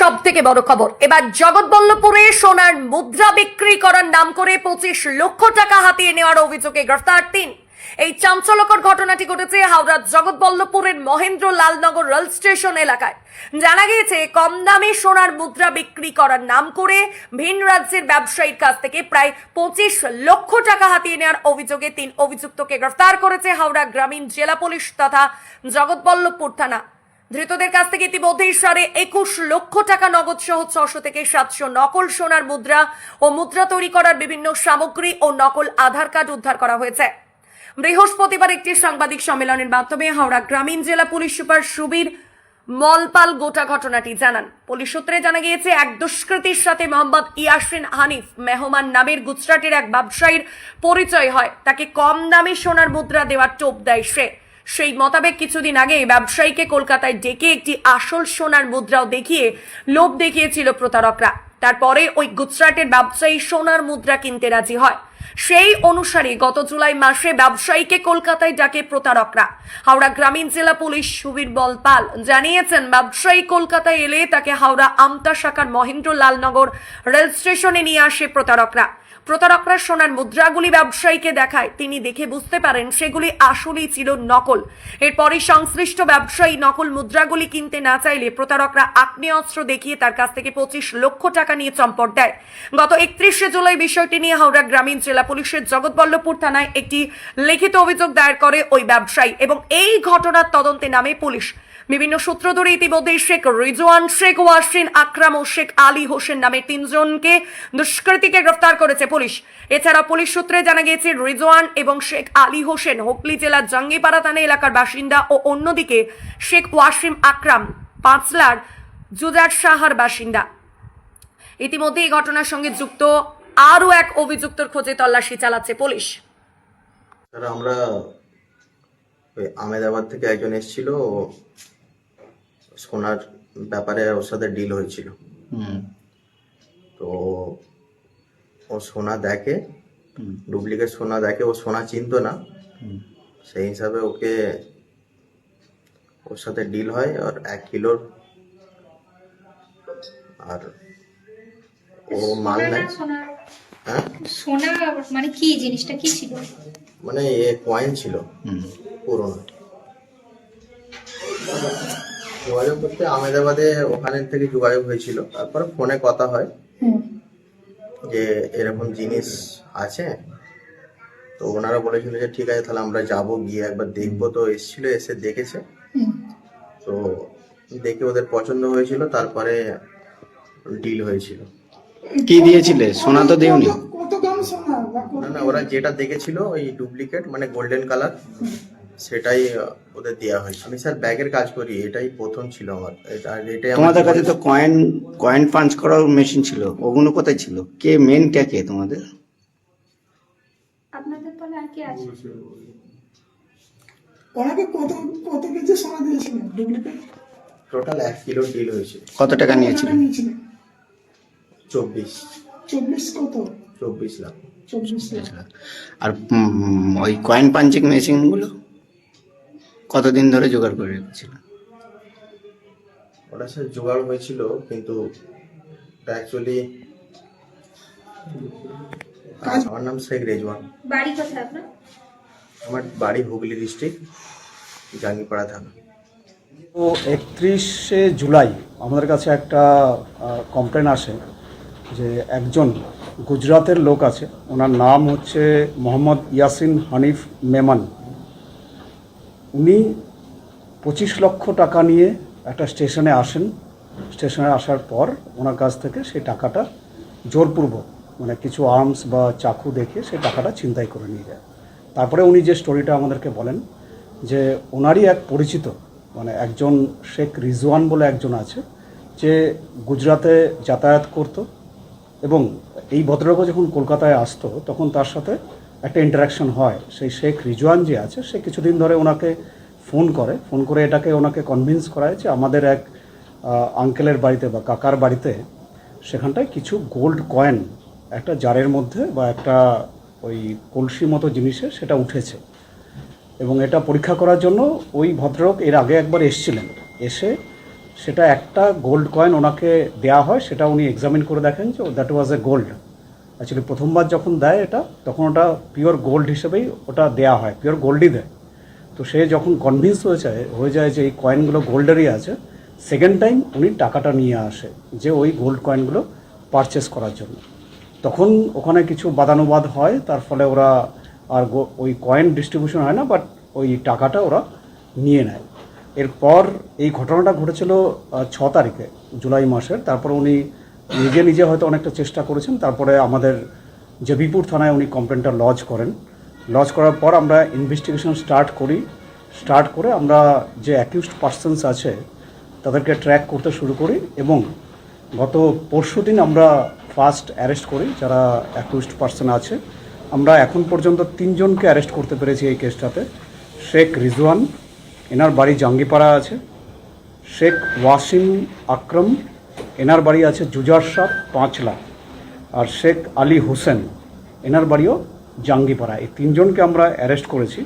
সব থেকে বড় খবর। এবার জগৎবল্লভপুরে সোনার মুদ্রা বিক্রি করার নাম করে পঁচিশ লক্ষ টাকা হাতিয়ে নেওয়ার অভিযোগে গ্রেফতার তিন। এই চাঞ্চল্যকর ঘটনাটি ঘটেছে হাওড়ার জগৎবল্লভপুরের মহেন্দ্র লালনগর রেল স্টেশন এলাকায়। জানা গিয়েছে, কম দামে সোনার মুদ্রা বিক্রি করার নাম করে ভিন রাজ্যের ব্যবসায়ীর কাছ থেকে প্রায় পঁচিশ লক্ষ টাকা হাতিয়ে নেওয়ার অভিযোগে তিন অভিযুক্তকে গ্রেফতার করেছে হাওড়া গ্রামীণ জেলা পুলিশ তথা জগৎবল্লভপুর থানা। ধৃতদের কাছ থেকে ইতিমধ্যেই সাড়ে একুশ লক্ষ টাকা নগদ সহ ছশো থেকে সাতশো নকল সোনার মুদ্রা ও মুদ্রা তৈরি করার বিভিন্ন সামগ্রী ও নকল আধার কার্ড উদ্ধার করা হয়েছে। বৃহস্পতিবার একটি সাংবাদিক সম্মেলনের মাধ্যমে হাওড়া গ্রামীণ জেলা পুলিশ সুপার সুবীর মলপাল গোটা ঘটনাটি জানান। পুলিশ সূত্রে জানা গিয়েছে, এক দুষ্কৃতীর সাথে মোহাম্মদ ইয়াসিন হানিফ মেহমান নামের গুজরাটের এক ব্যবসায়ীর পরিচয় হয়। তাকে কম দামে সোনার মুদ্রা দেওয়ার টোপ দেয় সে। সেই মোতাবেক কিছুদিন আগে ব্যবসায়ীকে কলকাতায় ডেকে একটি আসল সোনার মুদ্রাও দেখিয়ে লোভ দেখিয়েছিল প্রতারকরা। তারপরে ওই গুজরাটের ব্যবসায়ী সোনার মুদ্রা কিনতে রাজি হয়। সেই অনুসারে গত জুলাই মাসে ব্যবসায়ীকে কলকাতায় ডাকে প্রতারকরা। হাওড়া গ্রামীণ জেলা পুলিশ সুবীর বল পাল জানিয়েছেন, ব্যবসায়ী কলকাতায় এলে তাকে হাওড়া আমতা শাখার মহেন্দ্র লালনগর রেল স্টেশনে নিয়ে আসে প্রতারকরা। প্রতারকরা সোনার মুদ্রাগুলি ব্যবসায়ীকে দেখায়। তিনি দেখে বুঝতে পারেন সেগুলি আসলেই ছিল নকল। এরপরই সংশ্লিষ্ট ব্যবসায়ী নকল মুদ্রাগুলি কিনতে না চাইলে প্রতারকরা আগ্নেয়াস্ত্র দেখিয়ে তার কাছ থেকে পঁচিশ লক্ষ টাকা নিয়ে চম্পট দেয়। গত একত্রিশে জুলাই বিষয়টি নিয়ে হাওড়া গ্রামীণ জেলা পুলিশের জগৎবল্লভপুর থানায় একটি লিখিত অভিযোগ দায়ের করে ওই ব্যবসায়ী এবং এই ঘটনার তদন্তে নামে পুলিশ। বিভিন্ন সূত্র ধরে ইতিমধ্যে শেখ রিজওয়ান, শেখ ওয়াসিন আকরাম ও শেখ আলী হোসেন নামে তিনজনকে দুষ্কৃতীকে গ্রেফতার করেছে পুলিশ। এছাড়া পুলিশ সূত্রে জানা গিয়েছে, রিজওয়ান এবং শেখ আলী হোসেন হুগলি জেলার জঙ্গিপাড়া থানা এলাকার বাসিন্দা ও অন্যদিকে শেখ ওয়াসিম, আকরাম, পাঁচলার, জুজার সাহার বাসিন্দা। ইতিমধ্যে এই ঘটনার সঙ্গে যুক্ত আরও এক অভিযুক্তর খোঁজে তল্লাশি চালাচ্ছে পুলিশ। আমরা আমেদাবাদ থেকে একজন এসেছিল সোনার ব্যাপারে ওর সাথে ডিল হয়েছিল। হুম। তো ও সোনা দেখে ডুপ্লিকেট সোনা দেখে ও সোনা চিনতো না। হুম। সেই হিসাবে ওকে ওর সাথে ডিল হয় আর এক কিলোর আর ও মাল নেয়। সোনা? হ্যাঁ? মানে কি জিনিসটা? কি ছিল? মানে এ কয়েন ছিল। হুম। পুরনো। যোগাযোগ করতে আমেদাবাদে ওখানে থেকে যোগাযোগ হয়েছিল। তারপরে ফোনে কথা হয় যে এরকম জিনিস আছে। তো ওনারা বলেছিল যে ঠিক আছে তাহলে আমরা যাব গিয়ে একবার দেখব। তো এসেছিল এসে দেখেছে। তো দেখে ওদের পছন্দ হয়েছিল তারপরে ডিল হয়েছিল। কি দিয়েছিলে? সোনা তো দেওনি? না না ওরা যেটা দেখেছিল ওই ডুপ্লিকেট মানে গোল্ডেন কালার। সেটাই ওদের দেওয়া হয়েছে। আমি স্যার ব্যাগের কাজ করি এটাই প্রথম ছিল আমার। আর এটাই তোমাদের কাছে তো কয়েন কয়েন পাঞ্চ করার মেশিন ছিল। ওগুলো কোথায় ছিল? কে মেন কে কে তোমাদের? আপনাদের তলে আর কি আছে? ওনাকে কত কত কেজি সোনা দিয়েছিলেন? ডুপ্লিকেট টোটাল এক কিলো ডিল হয়েছে। কত টাকা নিয়েছিল নিয়েছিলেন। চব্বিশ। চব্বিশ কত? চব্বিশ লাখ। চব্বিশ লাখ। আর ওই কয়েন পাঞ্চিং মেশিনগুলো কতদিন ধরে জোগাড় করে রেখেছিল ওটা স্যার জোগাড় হয়েছিল কিন্তু অ্যাকচুয়ালি আমার নাম শেখ রেজওয়ান। বাড়ি কোথায় আপনার? আমার বাড়ি হুগলি ডিস্ট্রিক্ট জাঙ্গিপাড়া থানা। তো একত্রিশে জুলাই আমাদের কাছে একটা কমপ্লেন আসে যে একজন গুজরাতের লোক আছে ওনার নাম হচ্ছে মোহাম্মদ ইয়াসিন হানিফ মেমান। উনি পঁচিশ লক্ষ টাকা নিয়ে একটা স্টেশনে আসেন। স্টেশনে আসার পর ওনার কাছ থেকে সেই টাকাটা জোরপূর্বক মানে কিছু আর্মস বা চাকু দেখে সেই টাকাটা ছিনতাই করে নিয়ে যায়। তারপরে উনি যে স্টোরিটা আমাদেরকে বলেন যে ওনারই এক পরিচিত মানে একজন শেখ রিজওয়ান বলে একজন আছে, যে গুজরাতে যাতায়াত করত এবং এই ভদ্রলোকও যখন কলকাতায় আসতো তখন তার সাথে একটা ইন্টারাকশন হয়। সেই শেখ রিজওয়ান যে আছে, সে কিছুদিন ধরে ওনাকে ফোন করে। ফোন করে এটাকে ওনাকে কনভিন্স করায় যে আমাদের এক আঙ্কেলের বাড়িতে বা কাকার বাড়িতে সেখানটায় কিছু গোল্ড কয়েন একটা জারের মধ্যে বা একটা ওই কলসি মতো জিনিসে সেটা উঠেছে। এবং এটা পরীক্ষা করার জন্য ওই ভদ্রলোক এর আগে একবার এসেছিলেন। এসে সেটা একটা গোল্ড কয়েন ওনাকে দেয়া হয়, সেটা উনি এক্সামিন করে দেখেন যে that was a gold actually প্রথমবার যখন দেয় এটা, তখন ওটা পিওর গোল্ড হিসেবেই ওটা দেয়া হয় পিওর গোল্ডই দেয়। তো সে যখন কনভিন্স হয়ে যায় হয়ে যায় যে এই কয়েনগুলো গোল্ডেরই আছে সেকেন্ড টাইম উনি টাকাটা নিয়ে আসে, যে ওই গোল্ড কয়েনগুলো পারচেস করার জন্য। তখন ওখানে কিছু বাদানুবাদ হয়, তার ফলে ওরা আর ওই কয়েন ডিস্ট্রিবিউশন হয় না বাট ওই টাকাটা ওরা নিয়ে নেয়। এরপর এই ঘটনাটা ঘটেছিল ছ তারিখে, জুলাই মাসের। তারপর উনি নিজে নিজে হয়তো অনেকটা চেষ্টা করেছেন, তারপরে আমাদের জবিপুর থানায় উনি কমপ্লেনটা লজ করেন। লজ করার পর আমরা ইনভেস্টিগেশন স্টার্ট করি। স্টার্ট করে আমরা যে অ্যাকিউজড পার্সনস আছে, তাদেরকে ট্র্যাক করতে শুরু করি এবং গত পরশু দিন আমরা ফার্স্ট অ্যারেস্ট করি, যারা অ্যাকিউজড পার্সন আছে। আমরা এখন পর্যন্ত তিনজনকে অ্যারেস্ট করতে পেরেছি এই কেসটাতে শেখ রিজওয়ান, এনার বাড়ি জাঙ্গিপাড়া আছে। শেখ ওয়াসিম আকরম এনার বাড়ি আছে জুজার সাহ পাঁচলা। আর শেখ আলী হোসেন, এনার বাড়িও জাঙ্গিপাড়া। এই তিনজনকে আমরা অ্যারেস্ট করেছি।